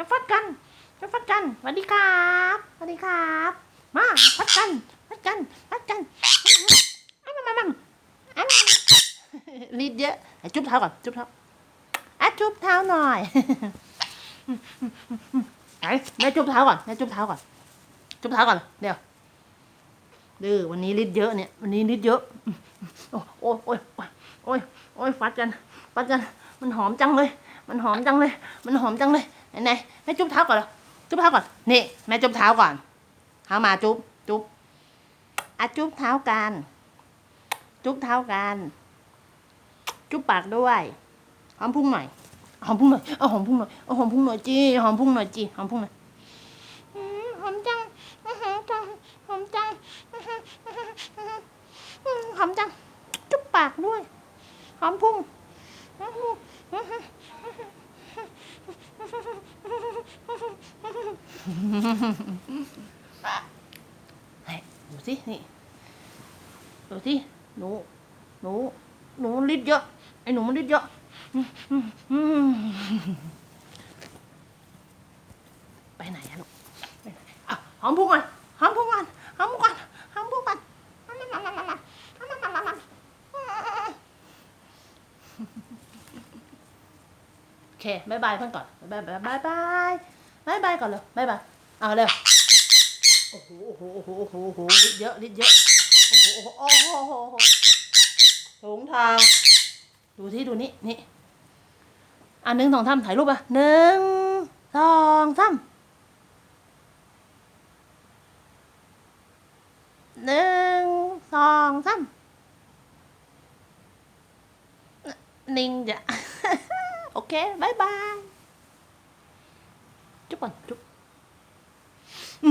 จะฟัดกัน จะฟัดกันสวัสดีครับสวัสดีครับ มาฟัดกันฟัดกันฟัดกันอันนั้นมันอันนั้นรีดเยอะจุ๊บเท้าก่อนจุ๊บเท้าอะจุ๊บเท้าหน่อยไหนแม่จุ๊บเท้าก่อนแม่จุ๊บเท้าก่อน จุ๊บเท้าก่อนเดี๋ยวดื้อวันนี้รีดเยอะเนี่ยวันนี้รีดเยอะโอ้โอ้โอ้ยโอ้ยโอ้ยโอ้ยฟัดกันฟัดกัน มันหอมจังเลย มันหอมจังเลย มันหอมจังเลย ไหนแม่จุ๊บเท้าก่อนเหรอจุ๊บเท้าก่อน นี่แม่จุ๊บเท้าก่อนเท้ามาจุ๊บจุ๊บอะจุ๊บเท้ากัน จุ๊บเท้ากัน จุ๊บปากด้วยหอมพุ่งหน่อยหอมพุ่งหน่อยเอาหอมพุ่งหน่อยเอาหอมพุ่งหน่อยจีหอมพุ่งหน่อยจีหอมพุ่งหน่อยหอมจังอื้อหือจังหอมจังหอมจัง จุ๊บปากด้วยหอมพุ่งหออื้อหื ให้ดูสินี่ดูสิหนูหนูหนูริดเยอะไอ้หนูมันริดเยอะไปไหนอะลูกไปไหนอะหอมพุกก่อนหอมพุกก่อนหอมพุกก่อนหอมพุกก่อนโอเคบายบายเพื่อนก่อนบายบายบายบาย บายบายก่อนเร็วบายบายเอาเร็วโอ้โหโอ้โหโอ้โหโอ้โหโอ้โหลิดเยอะลิดเยอะโอ้โหโอ้โหโอ้โหโอ้โหหถุงทาง ดูที่ดูนี่นี่อันหนึ่งสองสามถ่ายรูปอะหนึ่งสองสามหนึ่งสองสามนิ่งจ้ะโอเคบายบาย Chúc mừng, chúc. Ừ.